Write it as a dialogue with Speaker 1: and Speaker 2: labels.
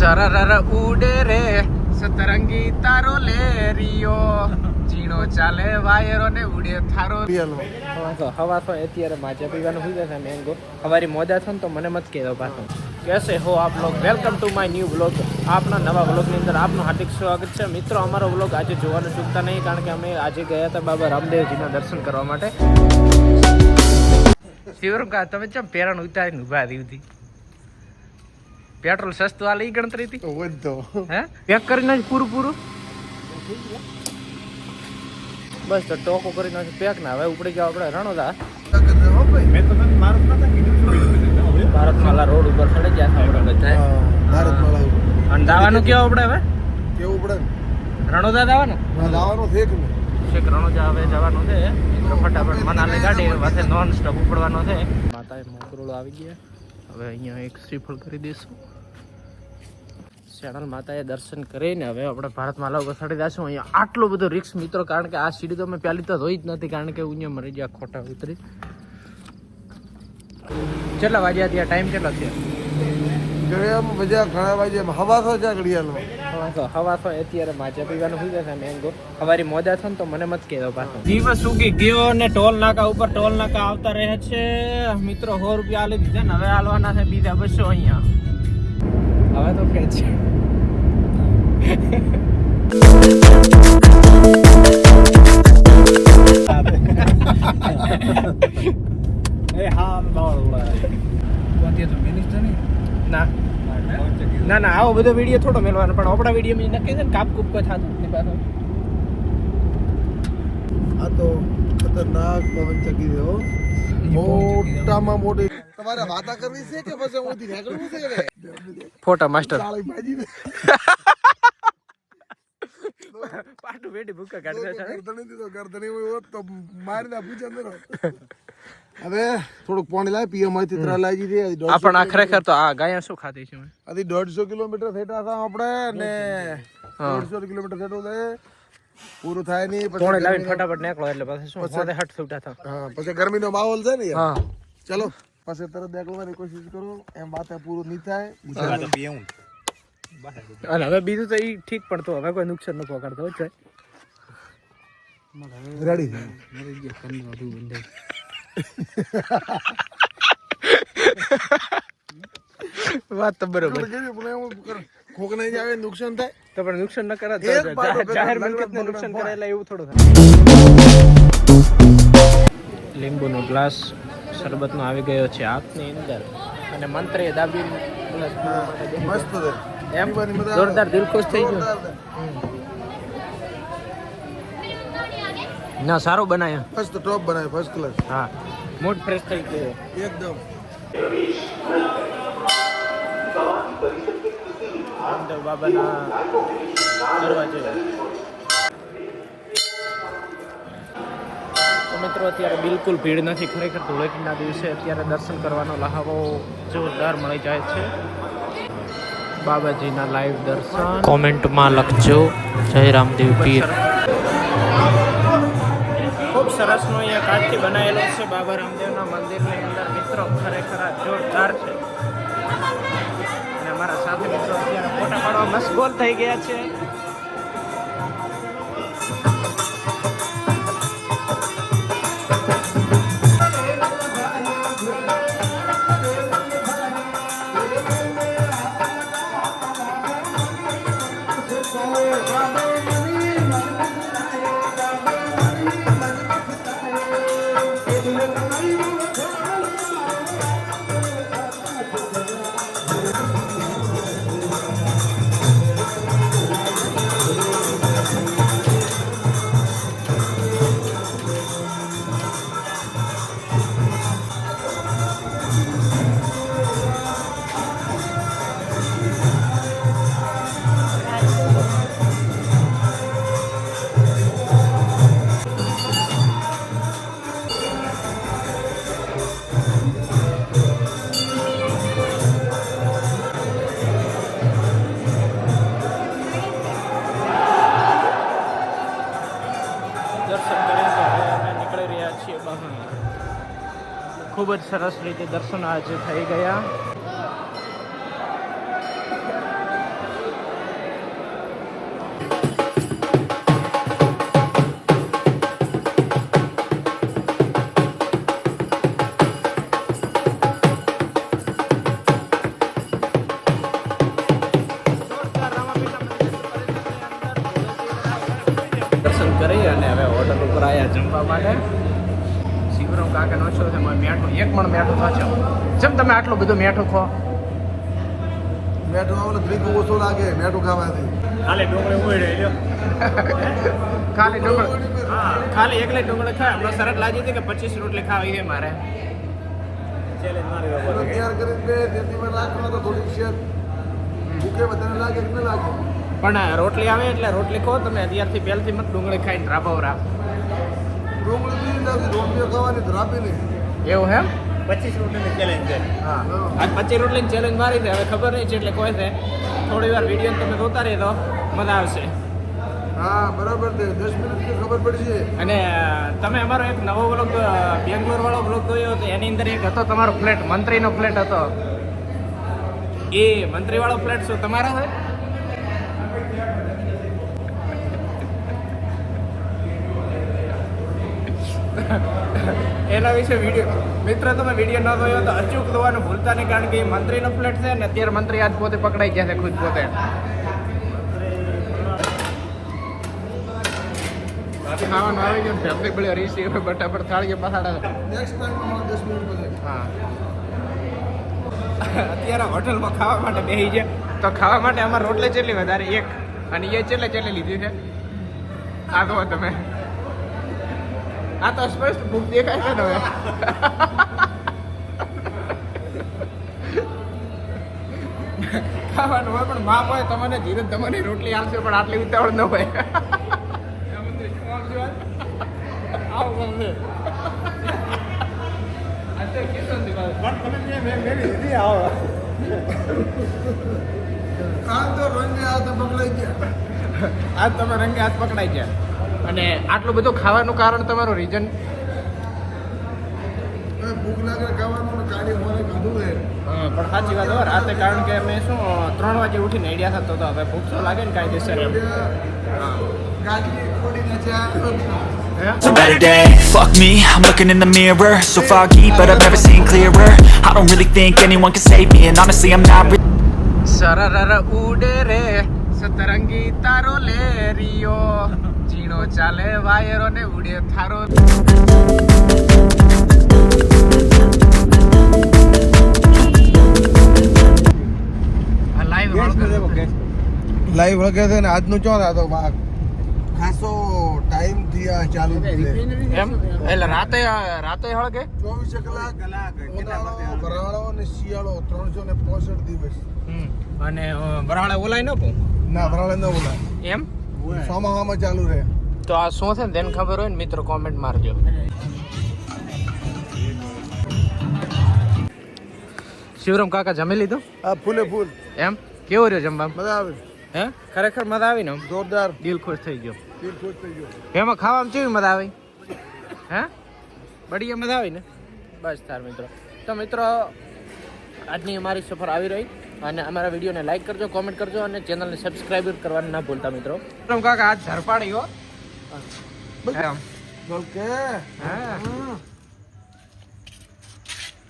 Speaker 1: સરરર ઉડે રે સતરંગી તારો લે રિયો. ઝીણો ચાલે વાયરો ને ઉડે થારો. હવા તો હવા તો અત્યારે માજા પીવાનું થઈ જશે મેંગો. હવારી મોજા છે ને તો મને મત કહેતો પાછો. કેસે હો આપ log? Welcome to my new blog આપના નવા બ્લોગની અંદર આપનું હાર્દિક સ્વાગત છે. મિત્રો અમારો બ્લોગ આજે જોવાનું ચૂકતા નહીં કારણ કે અમે આજે ગયા હતા બાબા રામદેવજીના દર્શન કરવા માટે. શિવરમ કા તમે ચમ પેરણ ઉતારીને ઊભા રહી હતી પેટ્રોલ સસ્તું આ લઈ ગણતરી હતી?
Speaker 2: વધો
Speaker 1: હે? પેક કરીને જ પૂરું પૂરું બસ તો ટોકો કરી નાખ્યું પેક ના. હવે ઉપડી જાવ આપણે રણોદા. ભારતમાલા રોડ ઉપર ચડી ગયા આપણે બધા
Speaker 2: ભારતમાલા
Speaker 1: અને દાવાનું કેવું આપણે હવે?
Speaker 2: કેવું પડે
Speaker 1: રણોદા દાવાનું?
Speaker 2: ને દાવાનો છે કે
Speaker 1: છેક રણોદા હવે જવાનું છે. ફટાફટ મનાલી ગાડી પાસે નોન સ્ટોપ ઉપડવાનો છે. માતાએ મોકરોળો આવી ગયા. હવે અહીંયા એક શ્રીફળ કરી દઈશું. શેણલ માતાએ દર્શન કરીને હવે આપણે ભારતમાં ઉપર ઘસાડી જશું અહીંયા આટલો બધો રિક્સ મિત્રો કારણ કે આ સીડી તો અમે પહેલી તો જોઈ જ નથી કારણ કે અહીંયા મરી ગયા ખોટા ઉતરી. કેટલા વાગ્યા ત્યાં ટાઈમ કેટલો થયો?
Speaker 2: બધા ઘણા વાગે હવા તો છે ઘડિયાળમાં
Speaker 1: હવા તો હવા તો અત્યારે માજા પીવાનું થઈ જશે મેંગો હવારી મોજા છે ને તો મને મત કહેતો પાછો. દિવસ ઉગી ગયો ને ટોલ નાકા ઉપર ટોલ નાકા આવતા રહે છે. મિત્રો સો રૂપિયા આલી દીધા ને હવે આલવાના છે બીજા બસો અહીંયા. હવે તો ખેંચ
Speaker 2: એ હા બોલ તો મિનિસ્ટર નહીં?
Speaker 1: ના. ના ના આવો બધો વીડિયો થોડો મેળવાનો પણ આપણા વીડિયો માં નક્કી છે ને કાપ કૂપ થતું નથી પાછો.
Speaker 2: આ તો ખતરનાક પવન ચકી દેવો મોટામાં મોટી તમારે વાતા કરવી છે કે પછી હું નીકળવું છે રે
Speaker 1: ફોટા માસ્ટર. પાટું બેટી ભૂકા કાઢી છે
Speaker 2: ગરદણી દીધો ગરદણી હોય તો મારી ના પૂછે અંદર. હવે થોડુંક પાણી લાવી પીએમમાંથી ત્રણ લાવી દીધી
Speaker 1: આપણ પણ આ ખરેખર તો આ ગાયા શું ખાતી છે?
Speaker 2: આથી દોઢસો કિલોમીટર થયેલા હતા આપણે ને દોઢસો કિલોમીટર થયેલું થાય પૂરું થાય નહીં પછી
Speaker 1: પોણે લાવીને ફટાફટ નીકળો એટલે પછી શું પોતે હટ છૂટા
Speaker 2: હા પછી ગરમીનો માહોલ છે ને
Speaker 1: હા.
Speaker 2: ચલો. પછી તરત નીકળવાની કોશિશ કરો. એમ વાત પૂરું નહીં થાય.
Speaker 1: અને હવે બીજું તો એ ઠીક પણ તો હવે કોઈ નુકસાન ન પકડતો છે
Speaker 2: રેડી.
Speaker 1: વાત તો બરોબર.
Speaker 2: ખોક નહીં આવે નુકસાન થાય.
Speaker 1: તો પણ નુકસાન ન કરે જાહેર મિલકતને નુકસાન એટલે એવું થોડું થાય. લીંબુનો ગ્લાસ શરબતનો આવી ગયો છે હાથની અંદર. અને મંત્રીએ દાબી
Speaker 2: મસ્ત
Speaker 1: એમ? જોરદાર દિલ ખુશ થઈ ગયું. ના સારું બનાવ્યો
Speaker 2: ફર્સ્ટ ટોપ બનાવ્યો ફર્સ્ટ ક્લાસ
Speaker 1: હા. મૂડ ફ્રેશ થઈ ગયો.
Speaker 2: એકદમ.
Speaker 1: રામદેવ બાબાના દરવાજે. મિત્રો અત્યારે બિલકુલ ભીડ નથી. ખરેખર ધૂળેટીના દિવસે અત્યારે દર્શન કરવાનો લહાવો જોરદાર મળી જાય છે. બાબાજીના લાઈવ દર્શન.
Speaker 3: કોમેન્ટમાં લખજો. જય રામદેવ પીર.
Speaker 1: ખૂબ સરસનો અહીંયા કાચથી બનાવેલો છે બાબા રામદેવના મંદિરની અંદર. મિત્રો ખરેખર જોરદાર છે. અને અમારા સાથે મિત્રો અત્યારે ફોટા પાડવા મસગોલ થઈ ગયા છે. ખૂબ જ સરસ રીતે દર્શન આજે થઈ ગયા. દર્શન કરી અને હવે હોટલ ઉપર આવ્યા જમવા માટે. ઓછો છે મારે મેઠું એક પણ મેઠું થશે જેમ તમે આટલું બધું મેઠું ખો.
Speaker 2: મેઠું આવું ત્રીજું ઓછું લાગે મેઠું ખાવાથી.
Speaker 1: ખાલી ડુંગળી હા ખાલી એકલે ડુંગળી ખાય. હમણાં શરત લાગી હતી કે પચીસ રોટલી ખાવી છે મારે.
Speaker 2: એનો તૈયાર કરીને બે તેતીમાં રાખવાનો તો થોડીક છે. ભૂખે બધાને લાગે કે ન લાગે?
Speaker 1: પણ રોટલી આવે એટલે રોટલી ખો. તમે અત્યારથી પહેલથી મત ડુંગળી ખાઈને રાબવરા
Speaker 2: ડુંગળી નથી રોટલીઓ ખાવાની તો રાપી નહીં
Speaker 1: એવું હેમ
Speaker 4: પચીસ રૂપિયાની ચેલેન્જ છે.
Speaker 1: હા. પચીસ રોટલીની ચેલેન્જ મારી છે. હવે ખબર નહીં છે એટલે કોઈ છે. થોડી વાર વીડિયો તમે જોતા રહી તો મજા આવશે.
Speaker 2: હા બરાબર છે. દસ મિનિટ ખબર પડશે
Speaker 1: અને તમે અમારો એક નવો બ્લોગ બેંગ્લોર વાળો બ્લોગ જોયો હતો. એની અંદર એક હતો તમારો ફ્લેટ મંત્રીનો ફ્લેટ હતો. એ મંત્રી વાળો ફ્લેટ શું તમારો છે? એના વિશે વીડિયો મિત્ર તમે વીડિયો ન જોયો તો અચૂક જોવાનું ભૂલતા નહીં કારણ કે એ મંત્રીનો પ્લેટ છે ને અત્યારે મંત્રી આજ પોતે પકડાઈ ગયા છે ખુદ પોતે. ખાવાનું આવી ગયું થાળીએ પસાડા હા. અત્યારે હોટલમાં ખાવા માટે બેસી છે. તો ખાવા માટે અમારે રોટલી ચેટલી વધારે એક. અને એ ચેટલે ચેટલે લીધી છે. આ તો તમે. આ તો સ્પષ્ટ ભૂખ દેખાય છે તમે ખાવાનું હોય પણ માપ હોય તમને ધીરે તમારી રોટલી આવશે પણ આટલી ઉતાવળ ન હોય.
Speaker 2: આ તો રંગે હાથ પકડાઈ ગયા.
Speaker 1: આજ તમે રંગે હાથ પકડાઈ ગયા. અને આટલું બધું ખાવાનું કારણ તમારું રીઝન
Speaker 2: ભૂખ લાગે ખાવાનું ને મને ખાધું છે
Speaker 1: પણ સાચી વાત હોય રાતે કારણ કે મેં શું ત્રણ વાગે ઉઠીને આઈડિયા થતો હતો હવે ભૂખ તો લાગે ને કાંઈ?
Speaker 5: It's a better day, fuck me, I'm looking in the mirror So foggy, but I've never seen clearer I don't really think anyone can save me And honestly, I'm not really
Speaker 1: સરરર ઉડે રે સતરંગી તારો લે Rio. ઝીણો ચાલે વાયરો ને ઉડે થારો. Live
Speaker 2: વળગે છે ને આજનું ચો રાતો ભાગ ખાસો ટાઈમથી આ ચાલુ
Speaker 1: એમ? એટલે રાતે રાતે હળગે?
Speaker 2: ચોવીસ કલાક. કલાક બરાળો ને શિયાળો ત્રણસો ને પોસઠ દિવસ.
Speaker 1: અને અ, વરાળે ઓલાય ન પો
Speaker 2: ના ભરાળે ન બોલાય.
Speaker 1: એમ?
Speaker 2: સોમાહામાં ચાલુ રહે.
Speaker 1: તો આ શું છે ને? તેને ખબર હોય ને મિત્રો કોમેન્ટ મારજો. શિવરામ કાકા જમી લીધું?
Speaker 2: આ ફૂલે ફૂલ.
Speaker 1: એમ? કેવો રહ્યો જમવા
Speaker 2: મજા આવે.
Speaker 1: હે? ખરેખર મજા આવી ને
Speaker 2: જોરદાર.
Speaker 1: દિલ ખુશ થઈ ગયો.
Speaker 2: દિલ ખુશ થઈ ગયો.
Speaker 1: એમાં ખાવામાં કેવી મજા આવી? હે? બઢિયા મજા આવી ને? બસ તાર મિત્રો. તો મિત્રો આજની અમારી સફર આવી રહી. અને અમારા વિડીયોને લાઈક કરજો કોમેન્ટ કરજો અને ચેનલને સબસ્ક્રાઇબ કરવાનું ના ભૂલતા મિત્રો. કાકા આ ઝરપાડી હો. એમ
Speaker 2: બોલ કે.
Speaker 1: હા.